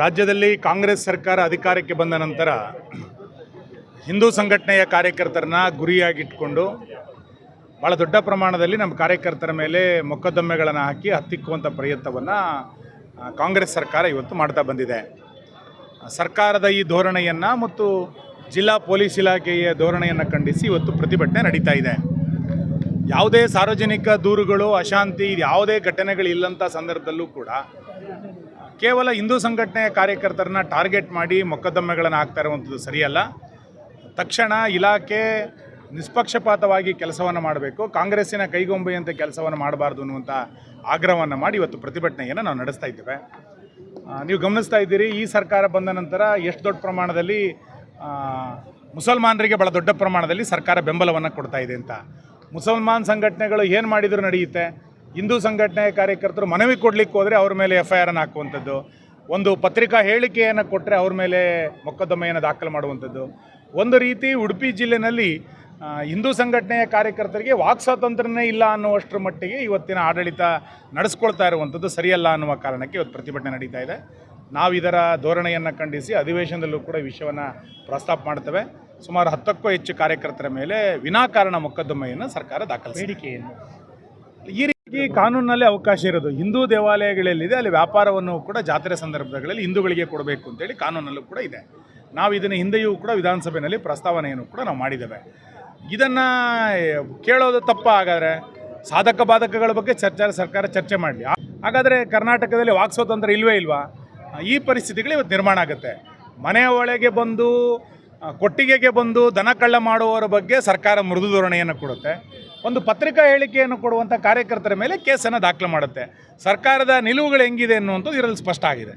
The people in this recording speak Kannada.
ರಾಜ್ಯದಲ್ಲಿ ಕಾಂಗ್ರೆಸ್ ಸರ್ಕಾರ ಅಧಿಕಾರಕ್ಕೆ ಬಂದ ನಂತರ ಹಿಂದೂ ಸಂಘಟನೆಯ ಕಾರ್ಯಕರ್ತರನ್ನ ಗುರಿಯಾಗಿಟ್ಕೊಂಡು ಭಾಳ ದೊಡ್ಡ ಪ್ರಮಾಣದಲ್ಲಿ ನಮ್ಮ ಕಾರ್ಯಕರ್ತರ ಮೇಲೆ ಮೊಕದ್ದಮೆಗಳನ್ನು ಹಾಕಿ ಹತ್ತಿಕ್ಕುವಂಥ ಪ್ರಯತ್ನವನ್ನು ಕಾಂಗ್ರೆಸ್ ಸರ್ಕಾರ ಇವತ್ತು ಮಾಡ್ತಾ ಬಂದಿದೆ. ಸರ್ಕಾರದ ಈ ಧೋರಣೆಯನ್ನು ಮತ್ತು ಜಿಲ್ಲಾ ಪೊಲೀಸ್ ಇಲಾಖೆಯ ಧೋರಣೆಯನ್ನು ಖಂಡಿಸಿ ಇವತ್ತು ಪ್ರತಿಭಟನೆ ನಡೀತಾ ಇದೆ. ಯಾವುದೇ ಸಾರ್ವಜನಿಕ ದೂರುಗಳು, ಅಶಾಂತಿ ಯಾವುದೇ ಘಟನೆಗಳಿಲ್ಲಂಥ ಸಂದರ್ಭದಲ್ಲೂ ಕೂಡ ಕೇವಲ ಹಿಂದೂ ಸಂಘಟನೆಯ ಕಾರ್ಯಕರ್ತರನ್ನ ಟಾರ್ಗೆಟ್ ಮಾಡಿ ಮೊಕದ್ದಮೆಗಳನ್ನು ಹಾಕ್ತಾ ಇರುವಂಥದ್ದು ಸರಿಯಲ್ಲ. ತಕ್ಷಣ ಇಲಾಖೆ ನಿಷ್ಪಕ್ಷಪಾತವಾಗಿ ಕೆಲಸವನ್ನು ಮಾಡಬೇಕು, ಕಾಂಗ್ರೆಸ್ಸಿನ ಕೈಗೊಂಬೆಯಂತೆ ಕೆಲಸವನ್ನು ಮಾಡಬಾರ್ದು ಅನ್ನುವಂಥ ಆಗ್ರಹವನ್ನು ಮಾಡಿ ಇವತ್ತು ಪ್ರತಿಭಟನೆಯನ್ನು ನಾವು ನಡೆಸ್ತಾ ಇದ್ದೇವೆ. ನೀವು ಗಮನಿಸ್ತಾ ಇದ್ದೀರಿ, ಈ ಸರ್ಕಾರ ಬಂದ ನಂತರ ಎಷ್ಟು ದೊಡ್ಡ ಪ್ರಮಾಣದಲ್ಲಿ ಮುಸಲ್ಮಾನರಿಗೆ ಭಾಳ ದೊಡ್ಡ ಪ್ರಮಾಣದಲ್ಲಿ ಸರ್ಕಾರ ಬೆಂಬಲವನ್ನು ಕೊಡ್ತಾ ಇದೆ ಅಂತ. ಮುಸಲ್ಮಾನ್ ಸಂಘಟನೆಗಳು ಏನು ಮಾಡಿದರೂ ನಡೆಯುತ್ತೆ? ಹಿಂದೂ ಸಂಘಟನೆಯ ಕಾರ್ಯಕರ್ತರು ಮನವಿ ಕೊಡಲಿಕ್ಕೆ ಹೋದರೆ ಅವ್ರ ಮೇಲೆ ಎಫ್ ಐ ಆರನ್ನು ಹಾಕುವಂಥದ್ದು, ಒಂದು ಪತ್ರಿಕಾ ಹೇಳಿಕೆಯನ್ನು ಕೊಟ್ಟರೆ ಅವ್ರ ಮೇಲೆ ಮೊಕದ್ದಮೆಯನ್ನು ದಾಖಲು ಮಾಡುವಂಥದ್ದು. ಒಂದು ರೀತಿ ಉಡುಪಿ ಜಿಲ್ಲೆಯಲ್ಲಿ ಹಿಂದೂ ಸಂಘಟನೆಯ ಕಾರ್ಯಕರ್ತರಿಗೆ ವಾಕ್ ಸ್ವಾತಂತ್ರ್ಯನೇ ಇಲ್ಲ ಅನ್ನುವಷ್ಟರ ಮಟ್ಟಿಗೆ ಇವತ್ತಿನ ಆಡಳಿತ ನಡೆಸ್ಕೊಳ್ತಾ ಇರುವಂಥದ್ದು ಸರಿಯಲ್ಲ ಅನ್ನುವ ಕಾರಣಕ್ಕೆ ಇವತ್ತು ಪ್ರತಿಭಟನೆ ನಡೀತಾ ಇದೆ. ನಾವು ಇದರ ಧೋರಣೆಯನ್ನು ಖಂಡಿಸಿ ಅಧಿವೇಶನದಲ್ಲೂ ಕೂಡ ವಿಷಯವನ್ನು ಪ್ರಸ್ತಾಪ ಮಾಡ್ತೇವೆ. ಸುಮಾರು ಹತ್ತಕ್ಕೂ ಹೆಚ್ಚು ಕಾರ್ಯಕರ್ತರ ಮೇಲೆ ವಿನಾಕಾರಣ ಮೊಕದ್ದಮೆಯನ್ನು ಸರ್ಕಾರ ದಾಖಲಿಸಿದೆ. ಬೇಡಿಕೆಯನ್ನು. ಈ ರೀತಿ ಕಾನೂನಿನಲ್ಲಿ ಅವಕಾಶ ಇರೋದು. ಹಿಂದೂ ದೇವಾಲಯಗಳಲ್ಲಿದೆ, ಅಲ್ಲಿ ವ್ಯಾಪಾರವನ್ನು ಕೂಡ ಜಾತ್ರೆ ಸಂದರ್ಭಗಳಲ್ಲಿ ಹಿಂದೂಗಳಿಗೆ ಕೊಡಬೇಕು ಅಂತೇಳಿ ಕಾನೂನಲ್ಲೂ ಕೂಡ ಇದೆ. ನಾವು ಇದನ್ನು ಹಿಂದೆಯೂ ಕೂಡ ವಿಧಾನಸಭೆಯಲ್ಲಿ ಪ್ರಸ್ತಾವನೆಯನ್ನು ಕೂಡ ನಾವು ಮಾಡಿದ್ದೇವೆ. ಇದನ್ನು ಕೇಳೋದು ತಪ್ಪ ಹಾಗಾದರೆ ಸಾಧಕ ಬಾಧಕಗಳ ಬಗ್ಗೆ ಚರ್ಚೆ ಸರ್ಕಾರ ಚರ್ಚೆ ಮಾಡಲಿ. ಹಾಗಾದರೆ ಕರ್ನಾಟಕದಲ್ಲಿ ವಾಕ್ ಸ್ವಾತಂತ್ರ್ಯ ಇಲ್ವೇ ಇಲ್ವಾ? ಈ ಪರಿಸ್ಥಿತಿಗಳು ಇವತ್ತು ನಿರ್ಮಾಣ ಆಗುತ್ತೆ. ಮನೆಯ ಒಳಗೆ ಬಂದು, ಕೊಟ್ಟಿಗೆಗೆ ಬಂದು ದನ ಕಳ್ಳ ಮಾಡುವವರ ಬಗ್ಗೆ ಸರ್ಕಾರ ಮೃದು ಧೋರಣೆಯನ್ನು ಕೊಡುತ್ತೆ. ಒಂದು ಪತ್ರಿಕಾ ಹೇಳಿಕೆಯನ್ನು ಕೊಡುವಂಥ ಕಾರ್ಯಕರ್ತರ ಮೇಲೆ ಕೇಸನ್ನು ದಾಖಲು ಮಾಡುತ್ತೆ. ಸರ್ಕಾರದ ನಿಲುವುಗಳು ಹೆಂಗಿದೆ ಅನ್ನುವಂಥದ್ದು ಇದರಲ್ಲಿ ಸ್ಪಷ್ಟ ಆಗಿದೆ.